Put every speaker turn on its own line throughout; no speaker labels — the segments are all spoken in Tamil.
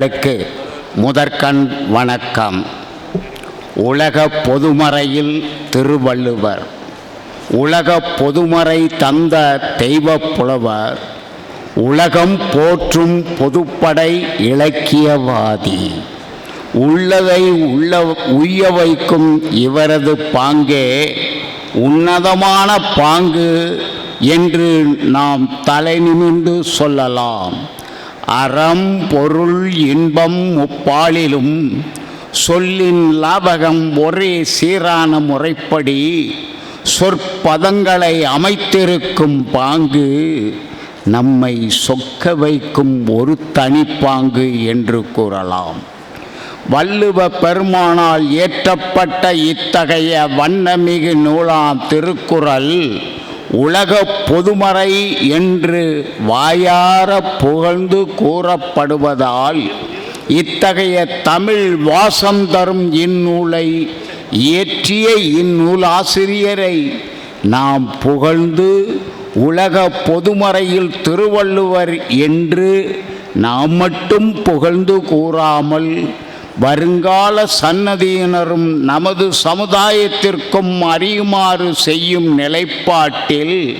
ளுக்கு முதற்கண் வணக்கம். உலக பொதுமறையில் திருவள்ளுவர். உலக பொதுமறை தந்த தெய்வப் புலவர். உலகம் போற்றும் பொதுப்படை இலக்கியவாதி. உள்ளதை உள்ள உய்ய வைக்கும் இவரது பாங்கே உன்னதமான பாங்கு என்று நாம் தலை நிமிண்டு சொல்லலாம். அறம் பொருள் இன்பம் முப்பாலிலும் சொல்லின் லாபகம் ஒரே சீரான முறைப்படி சொற்பதங்களை அமைத்திருக்கும் பாங்கு நம்மை சொக்க வைக்கும் ஒரு தனிப்பாங்கு என்று கூறலாம். வள்ளுவ பெருமானால் இயற்றப்பட்ட இத்தகைய வண்ணமிகு நூலாம் திருக்குறள் உலக பொதுமறை என்று வாயார புகழ்ந்து கூறப்படுவதால் இத்தகைய தமிழ் வாசம் தரும் இந்நூலை இயற்றிய இந்நூல் ஆசிரியரை நாம் புகழ்ந்து உலக பொதுமறையில் திருவள்ளுவர் என்று நாம் மட்டும் புகழ்ந்து கூறாமல் வருங்கால சன்னதியினரும் நமது சமுதாயத்திற்கும் அறியுமாறு செய்யும் நிலைப்பாட்டில்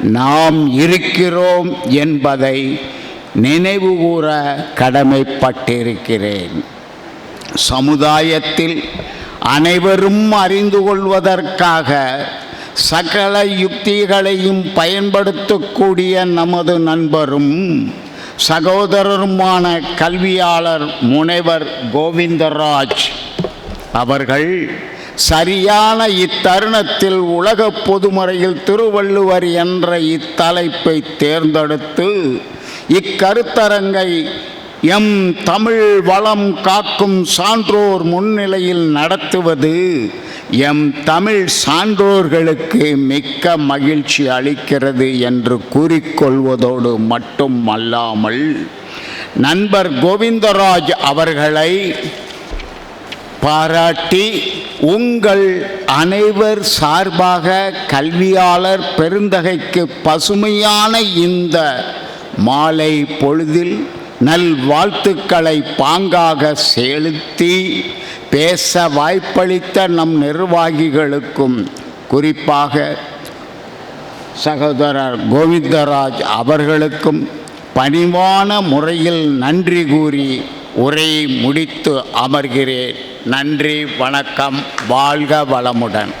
நாம் இருக்கிறோம் என்பதை நினைவுகூர கடமைப்பட்டிருக்கிறேன். சமுதாயத்தில் அனைவரும் அறிந்து கொள்வதற்காக சகல யுக்திகளையும் பயன்படுத்தக்கூடிய நமது நண்பரும் சகோதரருமான கல்வியாளர் முனைவர் கோவிந்தராஜ் அவர்கள் சரியான இத்தருணத்தில் உலக பொதுமறையில் திருவள்ளுவர் என்ற இத்தலைப்பை தேர்ந்தெடுத்து இக்கருத்தரங்கை எம் தமிழ் வளம் காக்கும் சான்றோர் முன்னிலையில் நடத்துவது எம் தமிழ் சான்றோர்களுக்கு மிக்க மகிழ்ச்சி அளிக்கிறது என்று கூறிக்கொள்வதோடு மட்டும் அல்லாமல் நண்பர் கோவிந்தராஜ் அவர்களை பாராட்டி உங்கள் அனைவர் சார்பாக கல்வியாளர் பெருந்தகைக்கு பசுமையான இந்த மாலை பொழுதில் நல் வாழ்த்துக்களை பாங்காக செலுத்தி பேச வாய்ப்பளித்த நம் நிர்வாகிகளுக்கும் குறிப்பாக சகோதரர் கோவிந்தராஜ் அவர்களுக்கும் பணிவான முறையில் நன்றி கூறி உரையை முடித்து அமர்கிறேன். நன்றி வணக்கம் வாழ்க வளமுடன்.